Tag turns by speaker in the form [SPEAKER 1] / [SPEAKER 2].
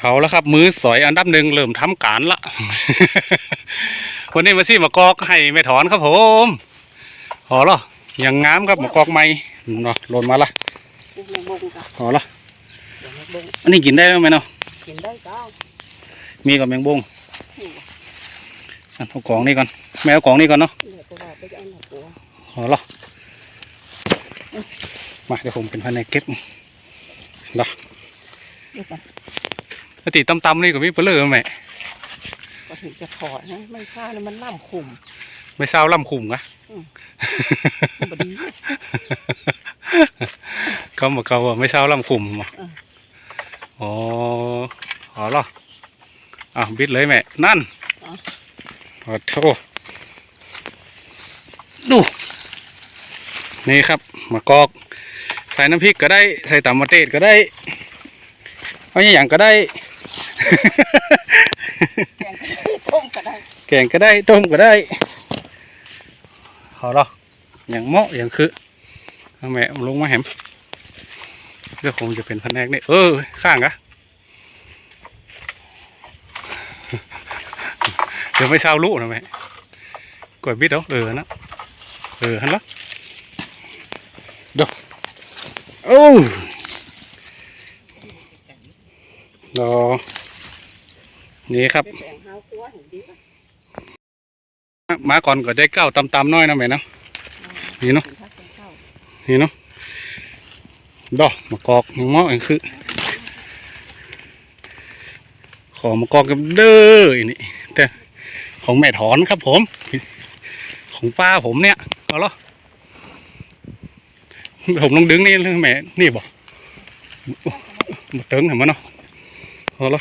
[SPEAKER 1] เอาแล้วครับ มือสอยอันดับหนึ่งเริ่มทำการละ วันนี้มาซี่มากอกให้แม่ถอนครับผมหอเหรอยังงามครับมากอกใหม่เนาะหล่นมาละ
[SPEAKER 2] แมงบงกับ
[SPEAKER 1] หอเหรอ
[SPEAKER 2] เดี๋ยวแมงบง
[SPEAKER 1] อันนี้กินได้ไหมเนาะ
[SPEAKER 2] กินได้เจ้า
[SPEAKER 1] มีกับแมงบงอันเอากล่องนี่ก่อนแม่เอากล่องนี่ก่อนเนาะ
[SPEAKER 2] เดี๋ยวตัวเราไปเอาหนักตัว
[SPEAKER 1] หอเหรอมาเดี๋ยวผมเป็นพันในเก็บเนาะ
[SPEAKER 2] เดี๋ยวก่อน
[SPEAKER 1] ปกติตำๆนี่ก็มีเปลือกแม่
[SPEAKER 2] ก็ถึงจะถอดนะไม่ทราบนะมันล่ำขุ่ม
[SPEAKER 1] ไม่เศร้าล่ำคุมกะ
[SPEAKER 2] มันบดี
[SPEAKER 1] เขาบอกเขาว่าไม่เศร้าล่ำคุมอะ
[SPEAKER 2] อืม
[SPEAKER 1] อ๋อหอเหรออะบิดเลยแม่ นั่นขอโทษดู นี่ครับมะกอก ใส่น้ำพริกก็ได้ ใส่ตำมะเตดก็ได้ เอาอย่างก็ได้
[SPEAKER 2] แกงก็ได้ต้มก็ได้
[SPEAKER 1] แกงก็ได้ต้มก็ได้เอาหรออย่างเหมาะอย่างคือแม่ลงมาแหมเดี๋ยวคงจะเป็นแผนกนี่เออข้างกะเดี๋ยวไม่เช้ารู้นะแม่กดบิดเอาเออนะเออฮันละเดี๋ยวโอ้ รอนี่ครับ
[SPEAKER 2] ม้าวคั่วเห็นดีป่ะ
[SPEAKER 1] มาก่อนก็ได้เก้าตำๆน้อยนะแม่เนาะนี่เนาะ
[SPEAKER 2] นี่
[SPEAKER 1] เนาะดอกมะกอกมะเมาะอันคือ ขอมะกอกกับเด้ออันนี่แต่ของแม่ถอนครับผม ของป้าผมเนี่ยเอาเหรอผมลองดึงนี่เรื่องแม่นี่บอกมาเติงเห็นมั้ยเนาะ voilà